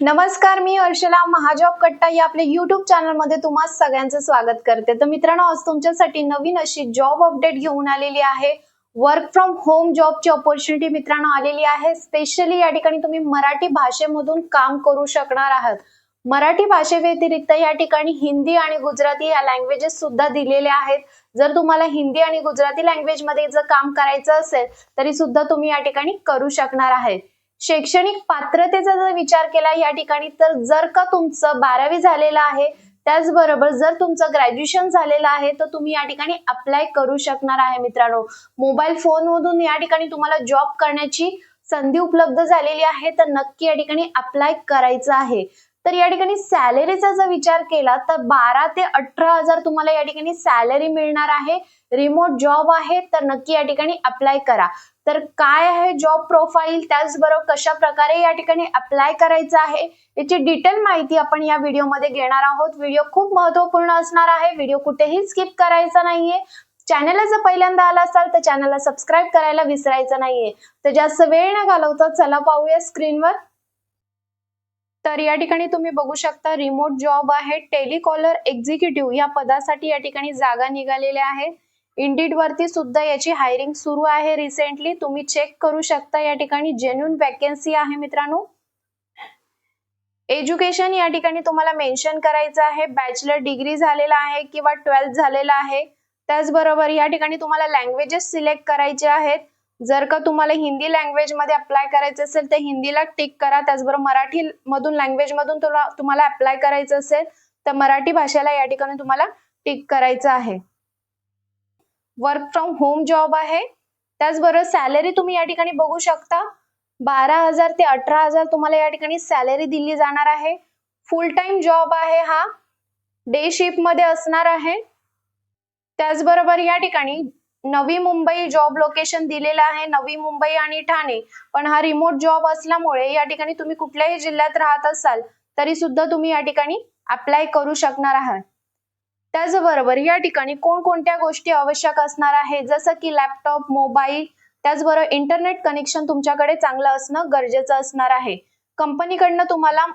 नमस्कार मी हर्षला महाजॉब कट्टा या आपल्या युट्यूब चॅनलमध्ये तुम्हा सगळ्यांचं स्वागत करते. तर मित्रांनो आज तुमच्यासाठी नवीन अशी जॉब अपडेट घेऊन आलेली आहे. वर्क फ्रॉम होम जॉबची ऑपॉर्च्युनिटी मित्रांनो आलेली आहे. स्पेशली या ठिकाणी तुम्ही मराठी भाषेमधून काम करू शकणार आहात. मराठी भाषेव्यतिरिक्त या ठिकाणी हिंदी आणि गुजराती या लँग्वेजेस सुद्धा दिलेल्या आहेत. जर तुम्हाला हिंदी आणि गुजराती लँग्वेजमध्ये जर काम करायचं असेल तरी सुद्धा तुम्ही या ठिकाणी करू शकणार आहे शैक्षणिक पात्रतेचा जर विचार केला या ठिकाणी तर जर का तुमचं बारावी झालेलं आहे त्याचबरोबर जर तुमचं ग्रॅज्युएशन झालेलं आहे तर तुम्ही या ठिकाणी अप्लाय करू शकणार आहे मित्रांनो. मोबाईल फोन मधून या ठिकाणी तुम्हाला जॉब करण्याची संधी उपलब्ध झालेली आहे तर नक्की या ठिकाणी अप्लाय करायचं आहे. तर या ठिकाणी सॅलरीचा जर विचार केला तर बारा ते अठरा हजार तुम्हाला या ठिकाणी सॅलरी मिळणार आहे. रिमोट जॉब आहे तर नक्की या ठिकाणी अप्लाय करा. तर काय आहे जॉब प्रोफाईल त्याचबरोबर कशा प्रकारे या ठिकाणी अप्लाय करायचं आहे? याची डिटेल माहिती आपण या व्हिडिओमध्ये घेणार आहोत. व्हिडिओ खूप महत्त्वपूर्ण असणार आहे. व्हिडिओ कुठेही स्किप करायचा नाहीये. चॅनलला जर पहिल्यांदा आला असाल तर चॅनलला सबस्क्राईब करायला विसरायचं नाहीये. तर जास्त वेळ न घालवता चला पाहूया स्क्रीनवर तर या ठिकाणी तुम्ही बघू शकता रिमोट जॉब आहे टेलिकॉलर एक्झिक्युटिव्ह या पदासाठी या ठिकाणी जागा निघालेल्या आहे. इंडिड वरती सुद्धा याची हायरिंग सुरू आहे रिसेंटली तुम्ही चेक करू शकता या ठिकाणी जेन्युन वॅकन्सी आहे मित्रांनो. एज्युकेशन या ठिकाणी तुम्हाला मेन्शन करायचं आहे. बॅचलर डिग्री झालेला आहे किंवा ट्वेल्थ झालेला आहे. त्याचबरोबर या ठिकाणी तुम्हाला लँग्वेजेस सिलेक्ट करायचे आहेत. जर का तुम्हाला हिंदी लँग्वेजमध्ये अप्लाय करायचं असेल तर हिंदीला टिक करा. त्याचबरोबर मराठी मधून लँग्वेज मधून तुला तुम्हाला अप्लाय करायचं असेल तर मराठी भाषेला या ठिकाणी तुम्हाला टिक करायचं आहे. वर्क फ्रॉम होम जॉब आहे. त्याचबरोबर सॅलरी तुम्ही या ठिकाणी बघू शकता. बारा हजार ते अठरा हजार तुम्हाला या ठिकाणी सॅलरी दिली जाणार आहे. फुल टाइम जॉब आहे हा. डे शिफ्टमध्ये असणार आहे. त्याचबरोबर या ठिकाणी नवी मुंबई जॉब लोकेशन दिलेलं आहे नवी मुंबई आणि ठाणे. पण हा रिमोट जॉब असल्यामुळे या ठिकाणी तुम्ही कुठल्याही जिल्ह्यात राहत असाल तरी सुद्धा तुम्ही या ठिकाणी अप्लाय करू शकणार आहात. त्याचबरोबर या ठिकाणी कोणकोणत्या गोष्टी आवश्यक असणार आहे जसं की लॅपटॉप मोबाईल त्याचबरोबर इंटरनेट कनेक्शन तुमच्याकडे चांगलं असणं गरजेचं असणार आहे. कंपनीकडनं तुम्हाला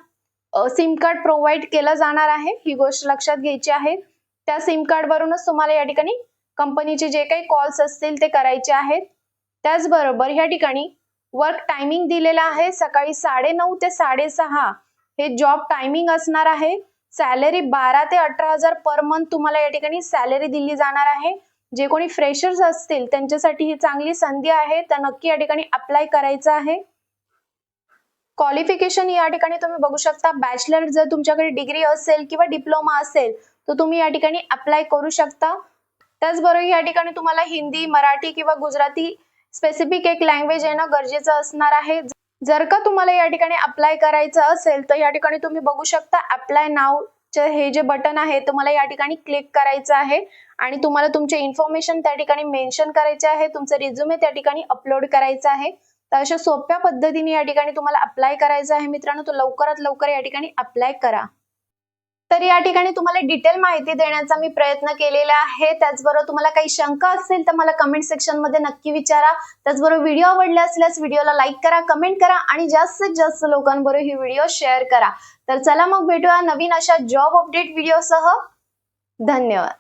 सिम कार्ड प्रोव्हाइड केलं जाणार आहे ही गोष्ट लक्षात घ्यायची आहे. त्या सिम कार्ड वरूनच तुम्हाला या ठिकाणी कंपनीचे जे काही कॉल्स असतील ते करायचे आहेत. त्याचबरोबर ह्या ठिकाणी वर्क टायमिंग दिलेला आहे. सकाळी साडे नऊ ते साडेसहा हे जॉब टायमिंग असणार आहे. सॅलरी बारा ते अठरा हजार पर मंथ तुम्हाला या ठिकाणी सॅलरी दिली जाणार आहे. जे कोणी फ्रेशर्स असतील त्यांच्यासाठी ही चांगली संधी आहे. तर नक्की या ठिकाणी अप्लाय करायचं आहे. क्वालिफिकेशन या ठिकाणी तुम्ही बघू शकता. बॅचलर जर तुमच्याकडे डिग्री असेल किंवा डिप्लोमा असेल तर तुम्ही या ठिकाणी अप्लाय करू शकता. त्याचबरोबर या ठिकाणी तुम्हाला हिंदी मराठी किंवा गुजराती स्पेसिफिक एक लँग्वेज येणं गरजेचं असणार आहे. जर का तुम्हाला या ठिकाणी अप्लाय करायचं असेल तर या ठिकाणी तुम्ही बघू शकता अप्लाय नाव हे जे बटन आहे तुम्हाला या ठिकाणी क्लिक करायचं आहे. आणि तुम्हाला तुमचे इन्फॉर्मेशन त्या ठिकाणी मेन्शन करायचे आहे तुमचं रिझ्युमे त्या ठिकाणी अपलोड करायचं आहे. तर अशा सोप्या पद्धतीने या ठिकाणी तुम्हाला अप्लाय करायचं आहे मित्रांनो तो लवकरात लवकर या ठिकाणी अप्लाय करा. तर या ठिकाणी तुम्हाला डिटेल माहिती देण्याचा मी प्रयत्न केलेला आहे. त्याचबरोबर तुम्हाला काही शंका असतील तर मला कमेंट सेक्शनमध्ये नक्की विचारा. त्याचबरोबर व्हिडिओ आवडले असल्यास व्हिडिओला लाईक करा कमेंट करा आणि जास्तीत जास्त लोकांबरोबर ही व्हिडिओ शेअर करा. तर चला मग भेटूया नवीन अशा जॉब अपडेट व्हिडिओसह धन्यवाद.